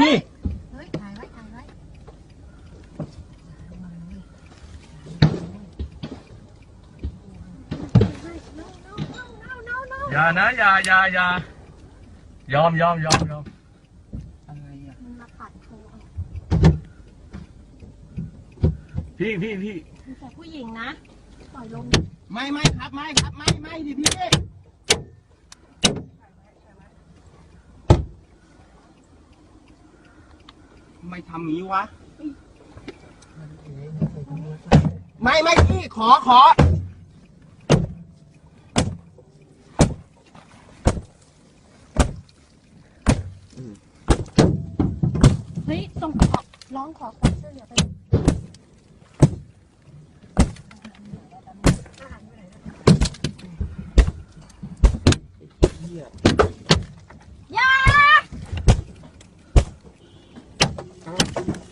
พี่เฮ้ยถ่ายไว้ถ่ายไว้อย่านะอย่าอย่าอย่ายอมยอมยอมยอมอะไรอะมันมากัดเธอพี่พี่พี่มีแต่ผู้หญิงนะ ปล่อยลง ไม่ไม่ครับไม่ครับไม่ไม่ดิพี่ทำ ไม่ทำงี้วะ ไม่ไม่พี่ขอขอ เฮ้ยส่งขอร้องขอความช่วยเหลือไปยอย่ Вот.